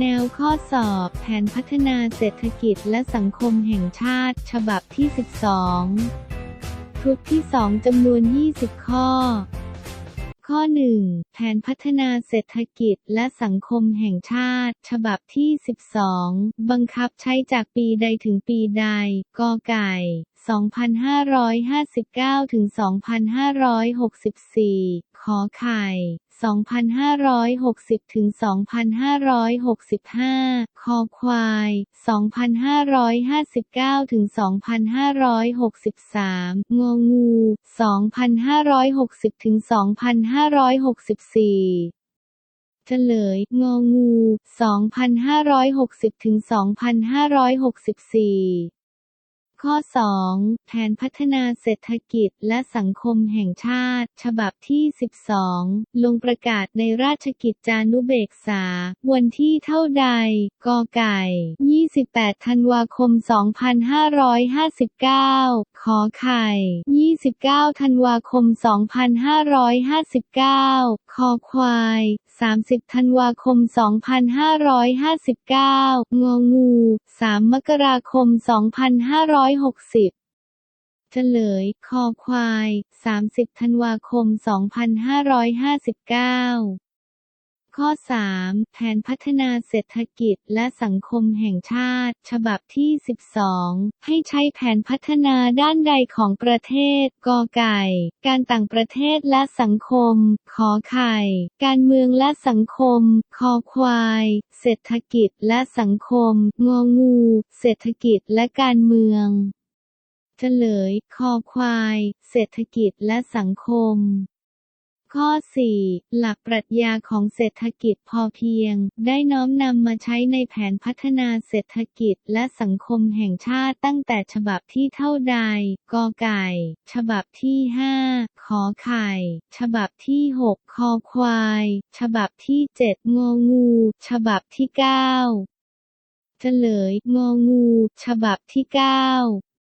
แนวข้อสอบแผนพัฒนาเศรษฐกิจและสังคมแห่งชาติ ฉบับที่ 12 ชุดที่ 2จำนวน 20 ข้อ ข้อ 1 แผนพัฒนาเศรษฐกิจและสังคมแห่งชาติ ฉบับที่ 12 บังคับใช้จากปีใดถึงปีใด กอไก่ 2559 ถึง 2564 ขอไข่ 2560 ถึง 2565 คอควาย 2559 ถึง 2563 งองู 2560 ถึง 2564เฉลย งองู 2560 ถึง 2564 ข้อ 2 แผนพัฒนาเศรษฐกิจและสังคมแห่งชาติ ฉบับที่ 12 ลงประกาศในราชกิจจานุเบกษา วันที่เท่าใด กไก่ 28 ธันวาคม 2559 ขอไข่ 29 ธันวาคม 2559 คอควาย 30 ธันวาคม 2559 งองู 3 มกราคม2560เฉลย คอควาย 30 ธันวาคม 2559 ข้อ 3 แผนพัฒนาเศรษฐกิจและสังคมแห่งชาติ ฉบับที่ 12 ให้ใช้แผนพัฒนาด้านใดของประเทศ กอไก่ การต่างประเทศและสังคม ขอไข่ การเมืองและสังคม คอควาย เศรษฐกิจและสังคม งองู เศรษฐกิจและการเมืองเฉลย คอควาย เศรษฐกิจและสังคม ข้อ 4 หลักปรัชญาของเศรษฐกิจพอเพียง ได้น้อมนำมาใช้ในแผนพัฒนาเศรษฐกิจและสังคมแห่งชาติตั้งแต่ฉบับที่เท่าใด กอไก่ ฉบับที่ 5 ขอไข่ ฉบับที่ 6 คอควาย ฉบับที่ 7 งองู ฉบับที่ 9เฉลย งองู ฉบับที่ 9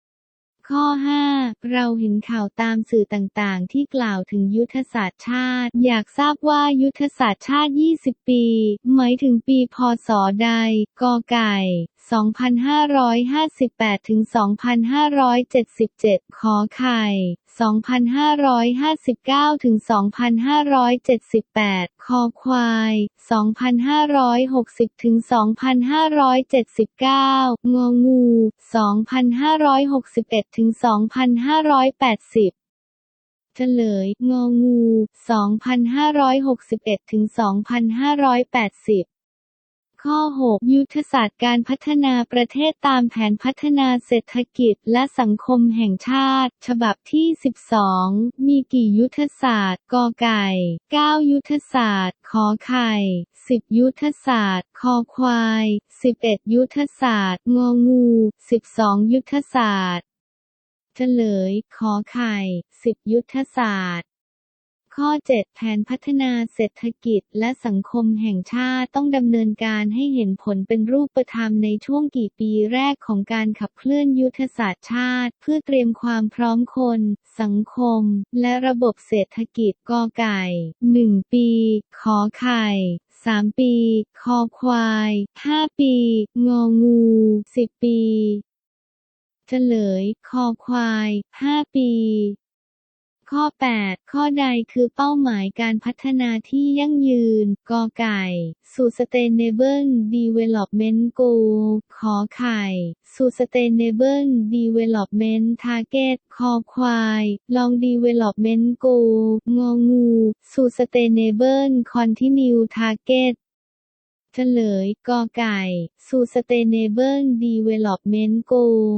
ข้อ 5 เราเห็นข่าวตามสื่อต่างๆ ที่กล่าวถึงยุทธศาสตร์ชาติ อยากทราบว่ายุทธศาสตร์ชาติ 20 ปี หมายถึงปี พศ ใด กอไก่ 2558 ถึง 2577 ขอไข่ 2559 ถึง 2578 คอควาย 2560 ถึง 2579 งองู 2561 ถึง 2580เฉลย งองู 2561 ถึง 2580 ข้อ 6 ยุทธศาสตร์การพัฒนาประเทศตามแผนพัฒนาเศรษฐกิจและสังคมแห่งชาติ ฉบับที่ 12 มีกี่ยุทธศาสตร์กอไก่ 9 ยุทธศาสตร์ขอไข่ 10 ยุทธศาสตร์คอควาย 11 ยุทธศาสตร์งองู 12 ยุทธศาสตร์เฉลย ขอไข่ 10 ยุทธศาสตร์ ข้อ 7 แผนพัฒนาเศรษฐกิจและสังคมแห่งชาติต้องดำเนินการให้เห็นผลเป็นรูปธรรมในช่วงกี่ปีแรกของการขับเคลื่อนยุทธศาสตร์ชาติ เพื่อเตรียมความพร้อมคน สังคม และระบบเศรษฐกิจกอไก่ 1 ปี ขอไข่3ปี คอควาย5ปี งองู10ปี เฉลย คอควาย5ปี ข้อ 8 ข้อใดคือเป้าหมายการพัฒนาที่ยั่งยืน กอไก่ Sustainable Development Goal ขอไข่ Sustainable Development Target คอควาย Long Development Goal งองู Sustainable Continue Target เฉลย กอไก่ Sustainable Development Goal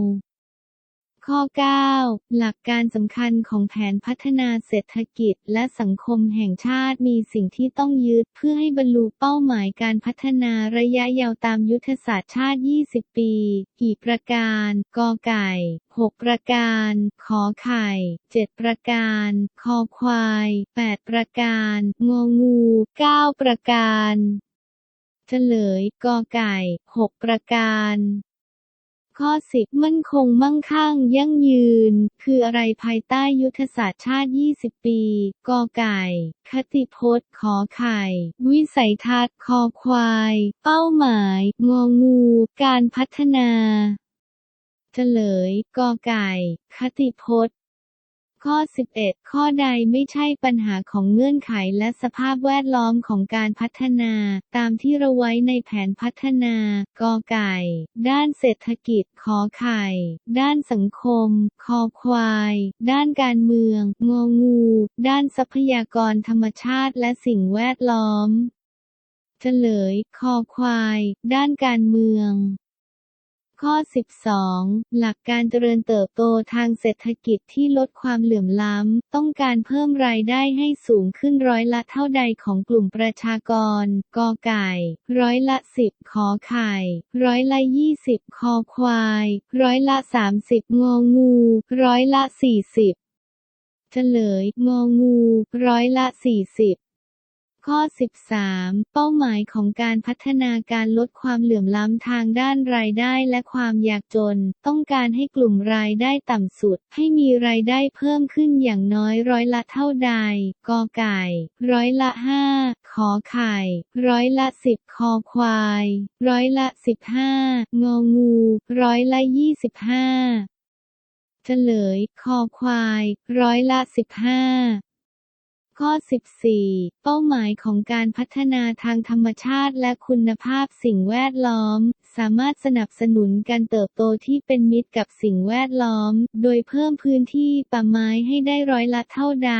ข้อ 9 หลักการสำคัญของแผนพัฒนาเศรษฐกิจและสังคมแห่งชาติมีสิ่งที่ต้องยึดเพื่อให้บรรลุเป้าหมายการพัฒนาระยะยาวตามยุทธศาสตร์ชาติ 20 ปี กี่ประการ กอไก่ 6 ประการ ขอไข่ 7 ประการ คอควาย 8 ประการ งองู 9 ประการ เฉลย กอไก่ 6 ประการ ข้อ 10 มั่นคงมั่งคั่งยั่งยืน คืออะไรภายใต้ยุทธศาสตร์ชาติ 20 ปี กอไก่ คติพจน์ ขอไข่ วิสัยทัศน์ คอควาย เป้าหมาย งองู การพัฒนาเฉลย กอไก่ คติพจน์ ข้อ 11 ข้อใดไม่ใช่ปัญหาของเงื่อนไขและสภาพแวดล้อมของการพัฒนา ตามที่ระไว้ในแผนพัฒนากอไก่ ด้านเศรษฐกิจขอไข่ ด้านสังคม คอควาย ด้านการเมือง งองู ด้านทรัพยากรธรรมชาติและสิ่งแวดล้อมเฉลย คอควาย ด้านการเมือง ข้อ 12 หลักการเจริญเติบโตทางเศรษฐกิจที่ลดความเหลื่อมล้ำ ต้องการเพิ่มรายได้ให้สูงขึ้นร้อยละเท่าใดของกลุ่มประชากร กอไก่ ร้อยละ 10 ขอไข่ ร้อยละ 20 คอควาย ร้อยละ 30 งองู ร้อยละ 40เฉลย งองู ร้อยละ 40 ข้อ 13 เป้าหมายของการพัฒนาการลดความเหลื่อมล้ำทางด้านรายได้และความยากจน ต้องการให้กลุ่มรายได้ต่ำสุด ให้มีรายได้เพิ่มขึ้นอย่างน้อยร้อยละเท่าใด กอไก่ ร้อยละ 5 ขอไข่ ร้อยละ 10 คอควาย ร้อยละ 15 งองู ร้อยละ 25เฉลย คอควาย ร้อยละ 15 ข้อ 14 เป้าหมายของการพัฒนาทางธรรมชาติและคุณภาพสิ่งแวดล้อม สามารถสนับสนุนการเติบโตที่เป็นมิตรกับสิ่งแวดล้อม โดยเพิ่มพื้นที่ป่าไม้ให้ได้ร้อยละเท่าใด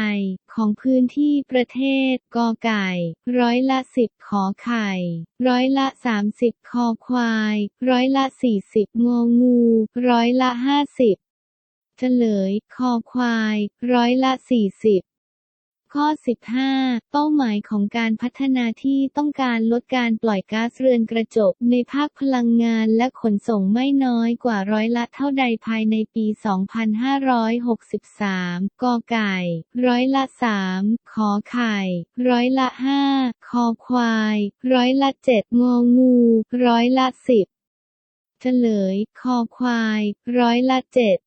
ของพื้นที่ประเทศ กอไก่ ร้อยละ10ขอไข่ ร้อยละ 30 คอควาย ร้อยละ 40 งองู ร้อยละ 50เฉลย คอควาย ร้อยละ 40 ข้อ 15 เป้าหมายของการพัฒนาที่ต้องการลดการปล่อยก๊าซเรือนกระจกในภาคพลังงานและขนส่งไม่น้อยกว่าร้อยละเท่าใดภายในปี 2563 กอไก่ ร้อยละ 3 ขอไข่ ร้อยละ 5 คอควาย ร้อยละ 7 งองู ร้อยละ 10เฉลย คอควาย ร้อยละ 7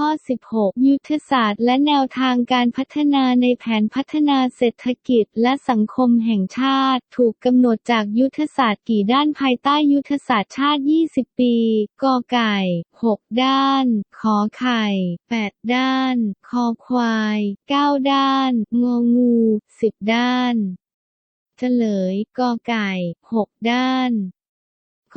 ข้อ 16 ยุทธศาสตร์และแนวทางการพัฒนาในแผนพัฒนาเศรษฐกิจและสังคมแห่งชาติ ถูกกำหนดจากยุทธศาสตร์กี่ด้านภายใต้ยุทธศาสตร์ชาติ 20 ปี กอไก่ 6 ด้าน ขอไข่ 8 ด้าน คอควาย 9 ด้าน งองู 10 ด้านเฉลย กอไก่ 6 ด้าน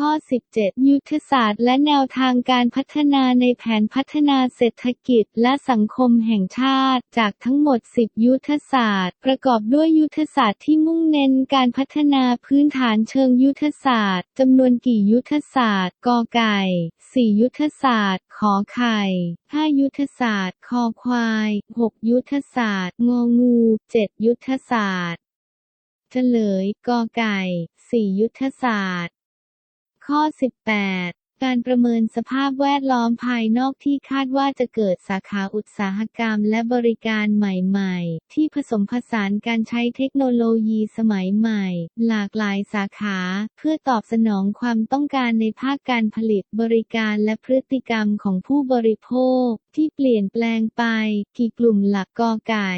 ข้อ 17 ยุทธศาสตร์และแนวทางการพัฒนาในแผนพัฒนาเศรษฐกิจและสังคมแห่งชาติ จากทั้งหมด 10 ยุทธศาสตร์ ประกอบด้วยยุทธศาสตร์ที่มุ่งเน้นการพัฒนาพื้นฐานเชิงยุทธศาสตร์จำนวนกี่ยุทธศาสตร์กอไก่ 4 ยุทธศาสตร์ ขอไข่5ยุทธศาสตร์ คอควาย 6 ยุทธศาสตร์ งองู 7 ยุทธศาสตร์เฉลย กอไก่ 4 ยุทธศาสตร์ ข้อ 18 การประเมินสภาพแวดล้อมภายนอกที่คาดว่าจะเกิดสาขาอุตสาหกรรมและบริการใหม่ๆ ที่ผสมผสานการใช้เทคโนโลยีสมัยใหม่ หลากหลายสาขา เพื่อตอบสนองความต้องการในภาคการผลิตบริการและพฤติกรรมของผู้บริโภค ที่เปลี่ยนแปลงไป กี่กลุ่มหลักกอไก่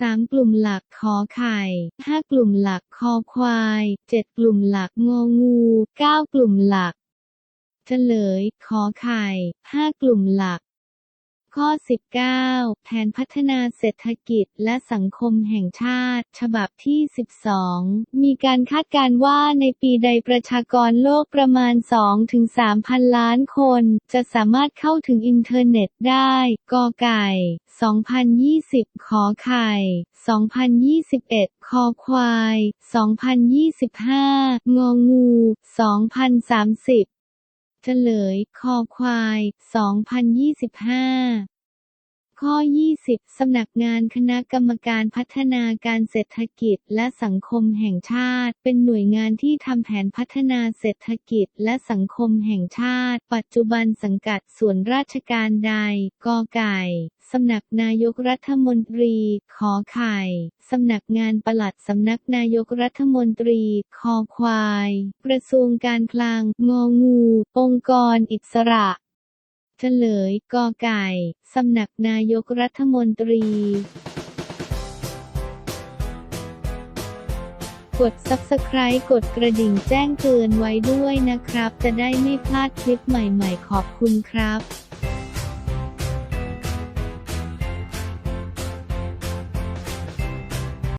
3 กลุ่มหลักขอไข่ 5 กลุ่มหลักคอควาย 7 กลุ่มหลักงองู 9 กลุ่มหลัก เฉลย ขอไข่ 5 กลุ่มหลัก ข้อ 19 แผนพัฒนาเศรษฐกิจและสังคมแห่งชาติ ฉบับที่ 12 มีการคาดการณ์ว่าในปีใดประชากรโลกประมาณ 2-3 พันล้านคน จะสามารถเข้าถึงอินเทอร์เน็ตได้ กอไก่ 2020 ขอไข่ 2021 คอควาย 2025 งองู 2030 เฉลย คอควาย 2025 ข้อ 20 สำนักงานคณะกรรมการพัฒนาการเศรษฐกิจและสังคมแห่งชาติ เป็นหน่วยงานที่ทำแผนพัฒนาเศรษฐกิจและสังคมแห่งชาติ ปัจจุบันสังกัดส่วนราชการใด กอไก่สำนักนายกรัฐมนตรี ขอไข่ สำนักงานปลัดสำนักนายกรัฐมนตรี คอควาย กระทรวงการคลัง งองู องค์กรอิสระ ฉลย กอไก่ สำนักนายกรัฐมนตรีกด Subscribe กดกระดิ่งแจ้งเตือนไว้ด้วยนะครับ จะได้ไม่พลาดคลิปใหม่ๆ ขอบคุณครับ